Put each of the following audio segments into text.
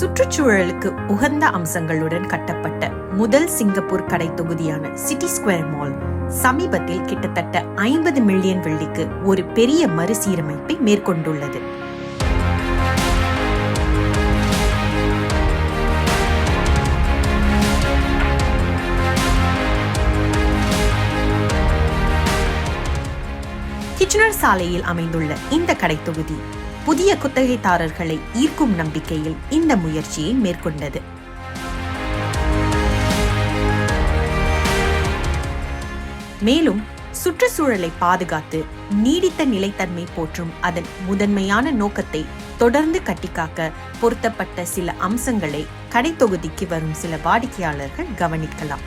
சுற்றுச்சூழலுக்கு உகந்த அம்சங்களுடன் கட்டப்பட்ட முதல் சிங்கப்பூர் கடை தொகுதியான சிட்டி ஸ்கொயர் மால் சமீபத்தில் கிட்டத்தட்ட ஐம்பது மில்லியன் வெள்ளிக்கு ஒரு பெரிய மறுசீரமைப்பை மேற்கொண்டுள்ளது. கிச்சனர் சாலையில் அமைந்துள்ள இந்த கடை தொகுதி புதிய குத்தகைதாரர்களை ஈர்க்கும் நம்பிக்கையில் இந்த முயற்சியை மேற்கொண்டது. மேலும் சுற்றுச்சூழலை பாதுகாத்து நீடித்த நிலைத்தன்மை போற்றும் அதன் முதன்மையான நோக்கத்தை தொடர்ந்து கட்டிக்காக்க பொருத்தப்பட்ட சில அம்சங்களை கடை தொகுதிக்கு வரும் சில வாடிக்கையாளர்கள் கவனிக்கலாம்.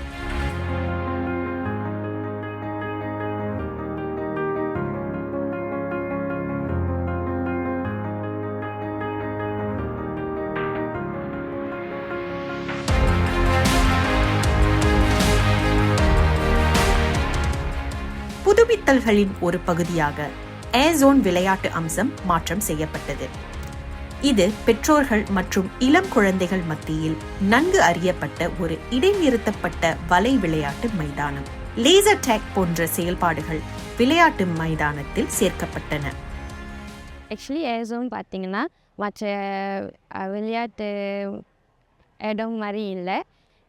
புதுப்பித்தல்களின் ஒரு பகுதியாக ஏசோன் விளையாட்டு அம்சம் மாற்றம் செய்யப்பட்டது. இது பெற்றோர்கள் மற்றும் இளம் குழந்தைகள் மத்தியில் நன்கு அறியப்பட்ட ஒரு இடைநிறுத்தப்பட்ட வலை விளையாட்டு மைதானம். லேசர் டேக் போன்ற செயல்பாடுகள் விளையாட்டு மைதானத்தில் சேர்க்கப்பட்டன. ஆக்சுவலி ஏசோன் பார்த்தீங்கன்னா மற்ற விளையாட்டு இடம் மாதிரி இல்லை.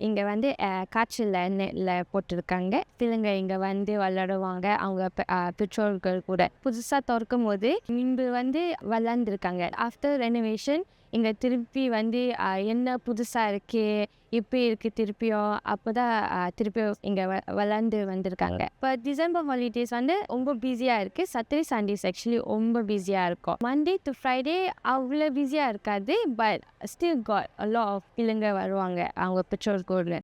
இங்கே வந்து காய்ச்சலில் நெல்ல போட்டிருக்காங்க. பிள்ளைங்க இங்கே வந்து விளாடுவாங்க அவங்க பெற்றோர்கள் கூட. புதுசாக திறக்கும் போது முன்பு வந்து விளாண்டுருக்காங்க ஆஃப்டர் ரெனோவேஷன் இங்கே திருப்பி வந்து என்ன புதுசாக இருக்குது இப்போ இருக்குது திருப்பியும் அப்போ தான் திருப்பியும் இங்கே விளாண்டு வந்திருக்காங்க. இப்போ டிசம்பர் ஹாலிடேஸ் வந்து ரொம்ப பிஸியாக இருக்குது சாட்டர்டே சண்டேஸ் ஆக்சுவலி ரொம்ப பிஸியாக இருக்கும். மண்டே டு ஃப்ரைடே அவ்வளோ பிஸியாக இருக்காது but still got lot of பிள்ளைங்க வருவாங்க அவங்க பெற்றோர் கூட